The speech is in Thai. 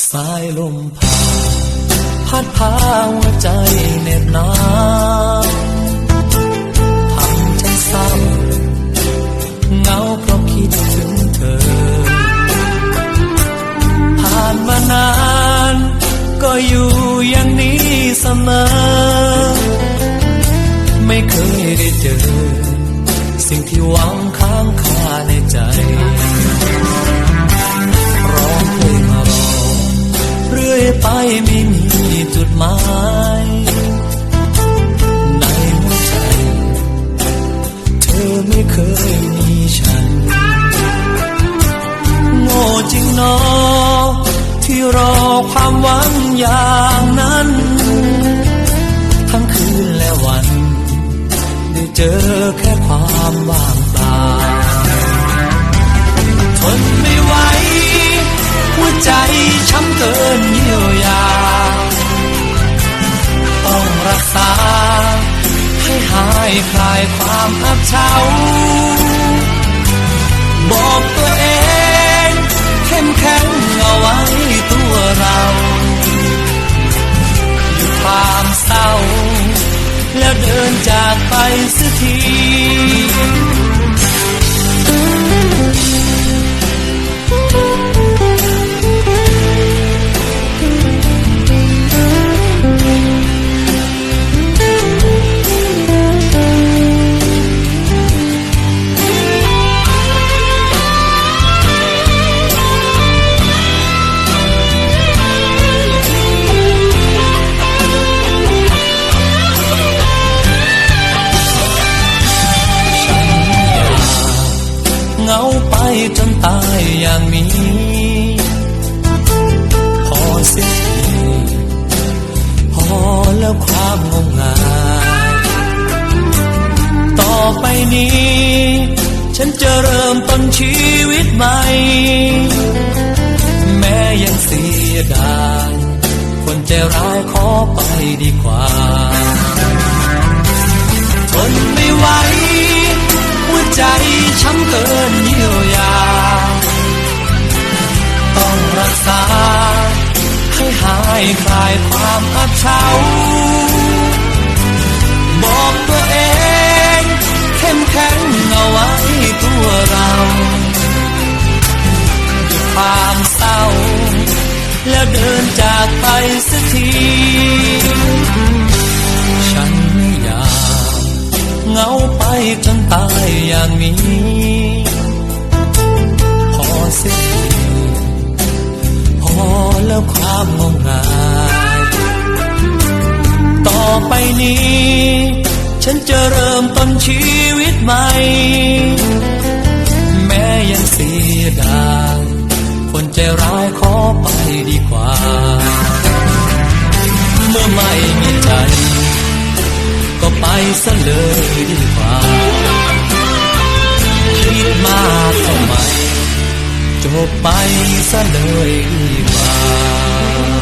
สายลมผ่านพัดพาหัวใจเหน็บหนาวทำฉันเศร้าเงาเพราะคิดถึงเธอ ผ่านมานาน ก็อยู่อย่างนี้เสมอ ไม่เคยได้เจอ สิ่งที่หวังค นอ ที่รอความหวังอย่างนั้น ทั้งคืนและวัน ได้เจอแค่ความว่างเปล่าทนไม่ไหวหัวใจช้ำเกินเยียวยา ต้องรักษา ให้หายคลายความอับเฉา เดินจากไปสักที เหงาไปจนตายอย่างนี้พอสียทีพอแล้วความงมงายต่อไปนี้ ฉันจะเริ่มต้นชีวิตใหม่ แม้ยังเสียดายคนใจร้ายขอไปดีกว่า หายคลายความอับเฉาบอกตัวเองเข้มแข็งเอาไว้ตัวเราความเศร้า แล้วเดินจากไปสักที ฉันไม่อยากเงาไปจนตายอย่างนี้ ความงมงายต่อไปนี้ ฉันจะเริ่มต้นชีวิตใหม่ แม้ยังเสียดายคนใจร้ายขอไปดีกว่า เมื่อไม่มีใจ ก็ไปซะเลยดีกว่าคิดมาก บไปซะเลยดีกว่า